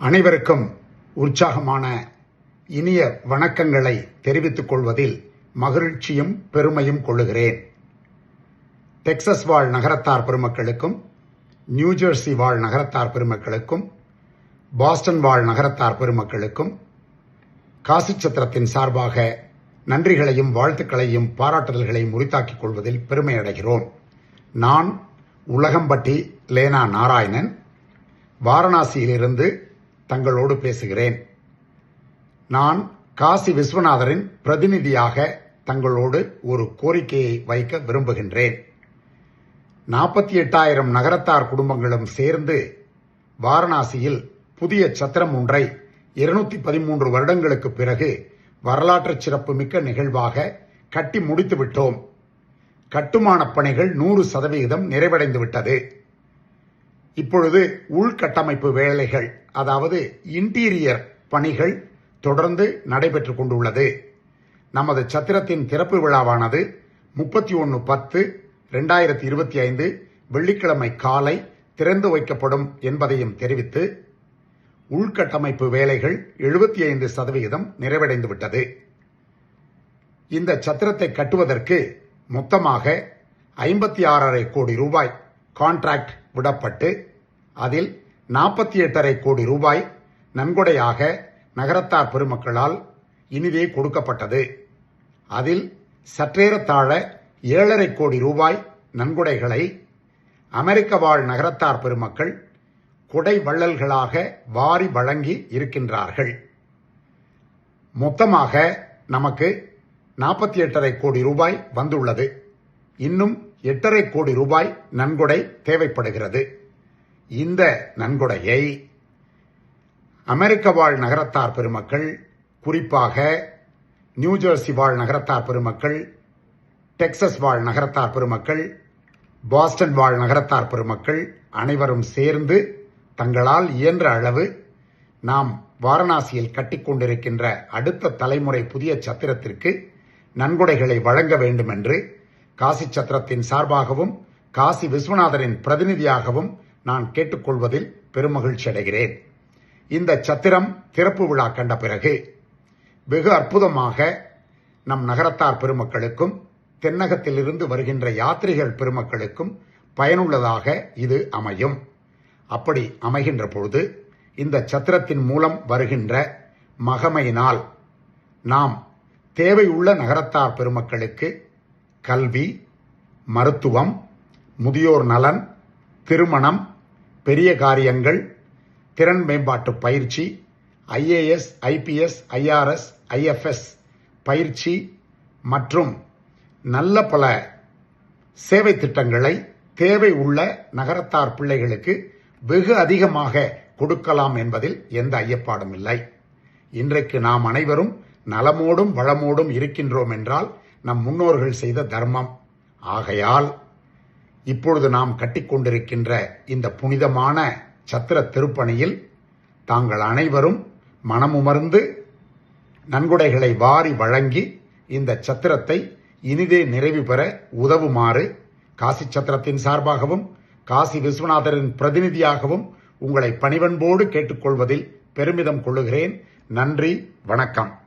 அனைவருக்கும் உற்சாகமான இனிய வணக்கங்களை தெரிவித்துக் கொள்வதில் மகிழ்ச்சியும் பெருமையும் கொள்ளுகிறேன். டெக்சஸ் வாழ் நகரத்தார் பெருமக்களுக்கும் நியூஜெர்சி வாழ் நகரத்தார் பெருமக்களுக்கும் பாஸ்டன் வாழ் நகரத்தார் பெருமக்களுக்கும் காசி சத்திரத்தின் சார்பாக நன்றிகளையும் வாழ்த்துக்களையும் பாராட்டுதல்களையும் உரித்தாக்கிக் கொள்வதில் பெருமை அடைகிறோம். நான் உலகம்பட்டி லேனா நாராயணன். வாரணாசியிலிருந்து தங்களோடு பேசுகிறேன். நான் காசி விஸ்வநாதரின் பிரதிநிதியாக தங்களோடு ஒரு கோரிக்கையை வைக்க விரும்புகின்றேன். நாற்பத்தி எட்டாயிரம் நகரத்தார் குடும்பங்களும் சேர்ந்து வாரணாசியில் புதிய சத்திரம் ஒன்றை இருநூத்தி பதிமூன்று வருடங்களுக்கு பிறகு வரலாற்று சிறப்புமிக்க நிகழ்வாக கட்டி முடித்துவிட்டோம் கட்டுமானப் பணிகள் நூறு சதவிகிதம் நிறைவடைந்து விட்டது. இப்பொழுது உள்கட்டமைப்பு வேலைகள் அதாவது இன்டீரியர் பணிகள் தொடர்ந்து நடைபெற்றுக் கொண்டுள்ளது. நமது சத்திரத்தின் திறப்பு விழாவானது முப்பத்தி ஒன்று பத்து ரெண்டாயிரத்தி இருபத்தி ஐந்து வெள்ளிக்கிழமை காலை திறந்து வைக்கப்படும் என்பதையும் தெரிவித்து உள்கட்டமைப்பு வேலைகள் எழுபத்தி ஐந்து சதவிகிதம் நிறைவடைந்துவிட்டது. இந்த சத்திரத்தை கட்டுவதற்கு மொத்தமாக ஐம்பத்தி ஆறரை கோடி ரூபாய் கான்ட்ராக்ட் விடப்பட்டு அதில் நாற்பத்தி எட்டரை கோடி ரூபாய் நன்கொடையாக நகரத்தார் பெருமக்களால் இனிதே கொடுக்கப்பட்டது. அதில் சற்றேறத்தாழ ஏழரை கோடி ரூபாய் நன்கொடைகளை அமெரிக்க வாழ் நகரத்தார் பெருமக்கள் கொடை வள்ளல்களாக வாரி வழங்கி இருக்கின்றார்கள். மொத்தமாக நமக்கு நாற்பத்தி எட்டரை கோடி ரூபாய் வந்துள்ளது. இன்னும் எட்டரை கோடி ரூபாய் நன்கொடை தேவைப்படுகிறது. இந்த நன்கொடையை அமெரிக்க வாழ் நகரத்தார் பெருமக்கள் குறிப்பாக நியூஜெர்சி வாழ் நகரத்தார் பெருமக்கள் டெக்சஸ் வாழ் நகரத்தார் பெருமக்கள் பாஸ்டன் வாழ் நகரத்தார் பெருமக்கள் அனைவரும் சேர்ந்து தங்களால் இயன்ற அளவு நாம் வாரணாசியில் கட்டிக்கொண்டிருக்கின்ற அடுத்த தலைமுறை புதிய சத்திரத்திற்கு நன்கொடைகளை வழங்க வேண்டும் என்று காசி சத்திரத்தின் சார்பாகவும் காசி விஸ்வநாதரின் பிரதிநிதியாகவும் நான் கேட்டுக்கொள்வதில் பெருமகிழ்ச்சி அடைகிறேன். இந்த சத்திரம் திறப்பு விழா கண்ட பிறகு வெகு அற்புதமாக நம் நகரத்தார் பெருமக்களுக்கும் தென்னகத்திலிருந்து வருகின்ற யாத்திரிகள் பெருமக்களுக்கும் பயனுள்ளதாக இது அமையும். அப்படி அமைகின்ற பொழுது இந்த சத்திரத்தின் மூலம் வருகின்ற மகமையினால் நாம் தேவையுள்ள நகரத்தார் பெருமக்களுக்கு கல்வி மருத்துவம் முதியோர் நலன் திருமணம் பெரிய காரியங்கள் திறன் மேம்பாட்டு பயிற்சி ஐஏஎஸ் ஐபிஎஸ் ஐஆர்எஸ் ஐஎஃப்எஸ் பயிற்சி மற்றும் நல்ல பல சேவை திட்டங்களை தேவை உள்ள நகரத்தார் பிள்ளைகளுக்கு வெகு அதிகமாக கொடுக்கலாம் என்பதில் எந்த ஐயப்பாடும் இல்லை. இன்றைக்கு நாம் அனைவரும் நலமோடும் வளமோடும் இருக்கின்றோம் என்றால் நம் முன்னோர்கள் செய்த தர்மம். ஆகையால் இப்பொழுது நாம் கட்டிக்கொண்டிருக்கின்ற இந்த புனிதமான சத்திர திருப்பணியில் தாங்கள் அனைவரும் மனமுமர்ந்து நன்கொடைகளை வாரி வழங்கி இந்த சத்திரத்தை இனிதே நிறைவு பெற உதவுமாறு காசி சத்திரத்தின் சார்பாகவும் காசி விஸ்வநாதரின் பிரதிநிதியாகவும் உங்களை பணிவன்போடு கேட்டுக்கொள்வதில் பெருமிதம் கொள்ளுகிறேன். நன்றி வணக்கம்.